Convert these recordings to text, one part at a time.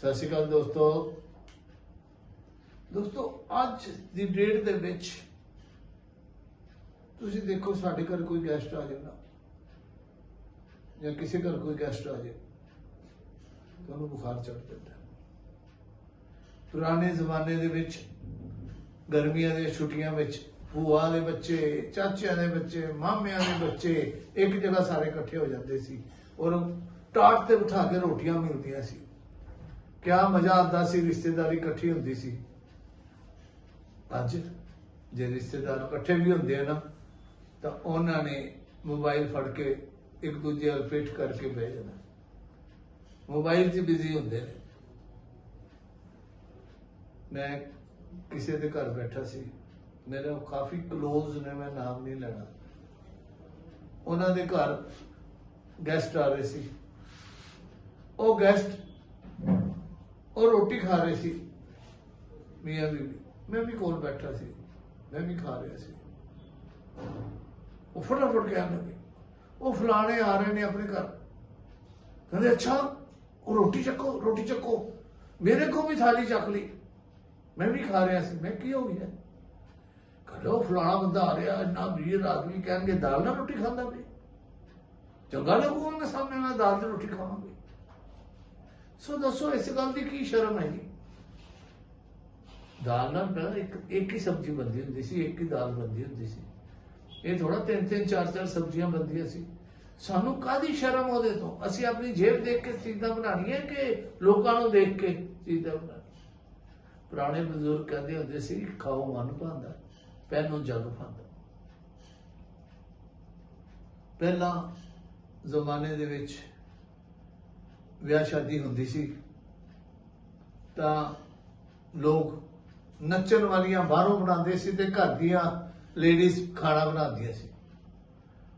ਸਤਿ ਸ਼੍ਰੀ ਅਕਾਲ ਦੋਸਤੋ। ਦੋਸਤੋ, ਅੱਜ ਦੀ ਡੇਟ ਦੇ ਵਿੱਚ ਤੁਸੀਂ ਦੇਖੋ ਸਾਡੇ ਘਰ ਕੋਈ ਗੈਸਟ ਆ ਜਾਏ ਨਾ। ਜਾਂ ਕਿਸੇ ਘਰ ਕੋਈ ਗੈਸਟ ਆ ਜਾਏ ਤੁਹਾਨੂੰ ਬੁਖਾਰ ਚੜ ਜਾਂਦਾ। ਪੁਰਾਣੇ ਜ਼ਮਾਨੇ ਦੇ ਵਿੱਚ, ਗਰਮੀਆਂ ਦੀਆਂ ਛੁੱਟੀਆਂ ਵਿੱਚ ਭੂਆ ਦੇ ਬੱਚੇ, ਚਾਚਿਆਂ ਦੇ ਬੱਚੇ, ਮਾਮਿਆਂ ਦੇ ਬੱਚੇ ਇੱਕ ਜਗ੍ਹਾ ਸਾਰੇ ਇਕੱਠੇ ਹੋ ਜਾਂਦੇ ਸੀ। ਔਰ ਟਾਟ ਤੇ ਬਿਠਾ ਕੇ ਰੋਟੀਆਂ ਮਿਲਦੀਆਂ ਸੀ। ਕਿਆ ਮਜ਼ਾ ਆਉਂਦਾ ਸੀ, ਰਿਸ਼ਤੇਦਾਰੀ ਇਕੱਠੀ ਹੁੰਦੀ ਸੀ। ਅੱਜ ਜੇ ਰਿਸ਼ਤੇਦਾਰ ਇਕੱਠੇ ਵੀ ਹੁੰਦੇ ਆ ਨਾ, ਤਾਂ ਉਹਨਾਂ ਨੇ ਮੋਬਾਈਲ ਫੜ ਕੇ ਇੱਕ ਦੂਜੇ ਨਾਲ ਫਿੱਟ ਕਰਕੇ ਬਹਿ ਜਾਣਾ। ਮੋਬਾਈਲ 'ਚ ਬਿਜ਼ੀ ਹੁੰਦੇ ਨੇ। ਮੈਂ ਕਿਸੇ ਦੇ ਘਰ ਬੈਠਾ ਸੀ। ਮੇਰੇ ਕਾਫੀ ক্লোਜ਼ ਨੇ, ਮੈਂ ਨਾਮ ਨਹੀਂ ਲੈਣਾ। ਉਹਨਾਂ ਦੇ ਘਰ ਗੈਸਟ ਆ ਰਹੇ ਸੀ। ਉਹ ਗੈਸਟ ਉਹ ਰੋਟੀ ਖਾ ਰਹੇ ਸੀ। ਮੀਆਂ ਬੀਬੀ ਮੈਂ ਵੀ ਕੋਲ ਬੈਠਾ ਸੀ। ਮੈਂ ਵੀ ਖਾ ਰਿਹਾ ਸੀ। ਉਹ ਫਟਾਫਟ ਕਹਿਣ ਲੱਗੇ। ਉਹ ਫਲਾਣੇ ਆ ਰਹੇ ਨੇ ਆਪਣੇ ਘਰ। ਕਹਿੰਦੇ, ਅੱਛਾ, ਉਹ ਰੋਟੀ ਚੱਕੋ ਰੋਟੀ ਚੱਕੋ। ਮੇਰੇ ਕੋ ਵੀ ਥਾਲੀ ਚੱਕ ਲਈ। ਮੈਂ ਵੀ ਖਾ ਰਿਹਾ ਸੀ। ਮੈਂ ਕੀ ਹੋ ਗਿਆ? ਕਹੋ ਫਲਾਣਾ ਬੰਦਾ ਆ ਰਿਹਾ। ਇੰਨਾ ਵੀਰ ਆਦਮੀ ਕਹਿਣਗੇ, ਦਾਲ ਨਾਲ ਰੋਟੀ ਖਾਂਦਾ ਵੀ ਚੰਗਾ ਲੱਗੂਗਾ ਮੈਂ ਸਾਹਮਣੇ ਨਾਲ ਦਾਲ ਦੀ ਰੋਟੀ ਖਾਵਾਂਗੇ। ਸੋ ਦੱਸੋ, ਇਸ ਗੱਲ ਦੀ ਕੀ ਸ਼ਰਮ ਹੈ ਜੀ? ਦਾਲ ਨਾਲ ਨਾ ਇੱਕ ਇੱਕ ਹੀ ਸਬਜ਼ੀ ਬਣਦੀ ਹੁੰਦੀ ਸੀ, ਇੱਕ ਹੀ ਦਾਲ ਬਣਦੀ ਹੁੰਦੀ ਸੀ। ਇਹ ਥੋੜਾ ਤਿੰਨ ਤਿੰਨ, ਚਾਰ ਚਾਰ ਸਬਜ਼ੀਆਂ ਬਣਦੀਆਂ ਸੀ। ਸਾਨੂੰ ਕਾਦੀ ਸ਼ਰਮ ਉਹਦੇ ਤੋਂ? ਅਸੀਂ ਆਪਣੀ ਜੇਬ ਦੇਖ ਕੇ ਚੀਜ਼ਾਂ ਬਣਾਉਣੀਆਂ ਕਿ ਲੋਕਾਂ ਨੂੰ ਦੇਖ ਕੇ ਚੀਜ਼ਾਂ ਬਣਾਉਣੀਆਂ? ਪੁਰਾਣੇ ਬਜ਼ੁਰਗ ਕਹਿੰਦੇ ਹੁੰਦੇ ਸੀ, ਖਾਓ, ਮਨ ਭਾਂਦਾ, ਪਹਿਨੋ, ਜਗ ਭਾਂਦਾ। ਪਹਿਲਾਂ ਜ਼ਮਾਨੇ ਦੇ ਵਿੱਚ ਵਿਆਹ ਸ਼ਾਦੀ ਹੁੰਦੀ ਸੀ, ਤਾਂ ਲੋਕ ਨੱਚਣ ਵਾਲੀਆਂ ਬਾਹਰੋਂ ਬਣਾਉਂਦੇ ਸੀ ਤੇ ਘਰ ਦੀਆਂ ਲੇਡੀਜ਼ ਖਾਣਾ ਬਣਾਉਂਦੀਆਂ ਸੀ।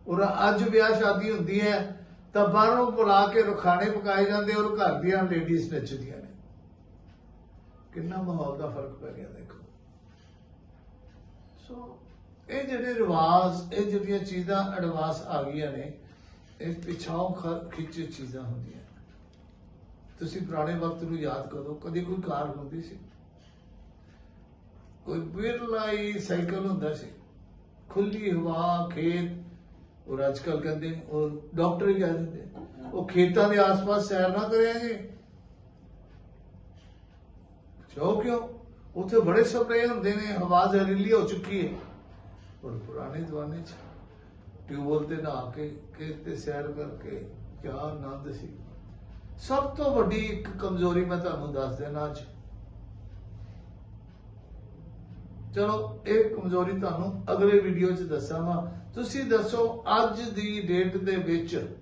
ਔਰ ਅੱਜ ਵਿਆਹ ਸ਼ਾਦੀ ਹੁੰਦੀ ਹੈ, ਤਾਂ ਬਾਹਰੋਂ ਬੁਲਾ ਕੇ ਖਾਣੇ ਪਕਾਏ ਜਾਂਦੇ ਔਰ ਘਰ ਦੀਆਂ ਲੇਡੀਜ਼ ਨੱਚਦੀਆਂ ਨੇ। ਕਿੰਨਾ ਮਾਹੌਲ ਦਾ ਫ਼ਰਕ ਪੈ ਗਿਆ ਦੇਖੋ। ਸੋ ਇਹ ਜਿਹੜੇ ਰਿਵਾਜ, ਇਹ ਜਿਹੜੀਆਂ ਚੀਜ਼ਾਂ ਐਡਵਾਂਸ ਆ ਗਈਆਂ ਨੇ, ਇਹ ਪਿਛਾਓ ਖਿੱਚ ਚੀਜ਼ਾਂ ਹੁੰਦੀਆਂ ਤੁਸੀਂ ਪੁਰਾਣੇ ਵਕਤ ਨੂੰ ਯਾਦ ਕਰੋ ਕਦੇ ਕੋਈ ਕਾਰ ਹੁੰਦੀ ਸੀ। ਕੋਈ ਬਿਰਲਾ ਹੀ ਸਾਈਕਲ ਹੁੰਦਾ ਸੀ। ਖੁੱਲੀ ਹਵਾ ਖੇਤ ਔਰ ਅੱਜ ਕੱਲ ਕਹਿੰਦੇ ਨੇ, ਡਾਕਟਰ ਹੀ ਕਹਿ ਦਿੰਦੇ ਉਹ ਖੇਤਾਂ ਦੇ ਆਸ-ਪਾਸ ਸੈਰ ਨਾ ਕਰਿਆ ਜੀ। ਕਿਉਂ ਕਿਉਂ? ਉੱਥੇ ਬੜੇ ਸਪਰੇ ਹੁੰਦੇ ਨੇ ਹਵਾ ਜ਼ਹਿਰੀਲੀ ਹੋ ਚੁੱਕੀ ਹੈ। ਪਰ ਪੁਰਾਣੇ ਜ਼ਮਾਨੇ 'ਚ ਟਿਊਬਲ ਤੇ ਨਹਾ ਕੇ ਖੇਤ ਤੇ ਸੈਰ ਕਰਕੇ ਕਿਆ ਆਨੰਦ ਸੀ। ਸਭ ਤੋਂ ਵੱਡੀ ਇੱਕ ਕਮਜ਼ੋਰੀ ਮੈਂ ਤੁਹਾਨੂੰ ਦੱਸ ਦੇਣਾ ਅੱਜ। ਚਲੋ, ਇਹ ਕਮਜ਼ੋਰੀ ਤੁਹਾਨੂੰ ਅਗਲੇ ਵੀਡੀਓ 'ਚ ਦੱਸਾਂਗਾ। ਤੁਸੀਂ ਦੱਸੋ, ਅੱਜ ਦੀ ਡੇਟ ਦੇ ਵਿੱਚ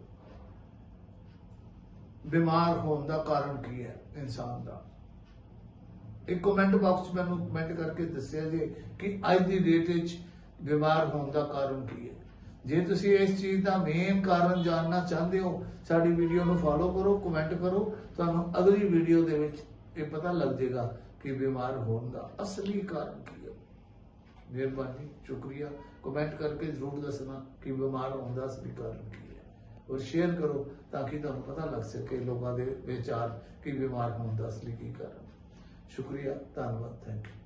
ਬਿਮਾਰ ਹੋਣ ਦਾ ਕਾਰਨ ਕੀ ਹੈ ਇਨਸਾਨ ਦਾ? ਇੱਕ ਕਮੈਂਟ ਬਾਕਸ 'ਚ ਮੈਨੂੰ ਕਮੈਂਟ ਕਰਕੇ ਦੱਸਿਆ ਜੇ ਕਿ ਅੱਜ ਦੀ ਡੇਟ ਵਿੱਚ ਬਿਮਾਰ ਹੋਣ ਦਾ ਕਾਰਨ ਕੀ ਹੈ। ਜੇ ਤੁਸੀਂ ਇਸ ਚੀਜ਼ ਦਾ ਮੇਨ ਕਾਰਨ ਜਾਣਨਾ ਚਾਹੁੰਦੇ ਹੋ, ਸਾਡੀ ਵੀਡੀਓ ਨੂੰ ਫਾਲੋ ਕਰੋ ਕਮੈਂਟ ਕਰੋ, ਤੁਹਾਨੂੰ ਅਗਲੀ ਵੀਡੀਓ ਦੇ ਵਿੱਚ ਇਹ ਪਤਾ ਲੱਗ ਜਾਏਗਾ ਕਿ ਬਿਮਾਰ ਹੋਣ ਦਾ ਅਸਲੀ ਕਾਰਨ ਕੀ ਹੈ। ਮਿਹਰਬਾਨੀ, ਸ਼ੁਕਰੀਆ। ਕਮੈਂਟ ਕਰਕੇ ਜ਼ਰੂਰ ਦੱਸਣਾ ਕਿ ਬਿਮਾਰ ਹੋਣ ਦਾ ਅਸਲੀ ਕਾਰਨ ਕੀ ਹੈ। ਔਰ ਸ਼ੇਅਰ ਕਰੋ ਤਾਂ ਕਿ ਤੁਹਾਨੂੰ ਪਤਾ ਲੱਗ ਸਕੇ ਲੋਕਾਂ ਦੇ ਵਿਚਾਰ ਕਿ ਬਿਮਾਰ ਹੋਣ ਦਾ ਅਸਲੀ ਕੀ ਕਾਰਨ ਸ਼ੁਕਰੀਆ, ਧੰਨਵਾਦ ਥੈਂਕ ਯੂ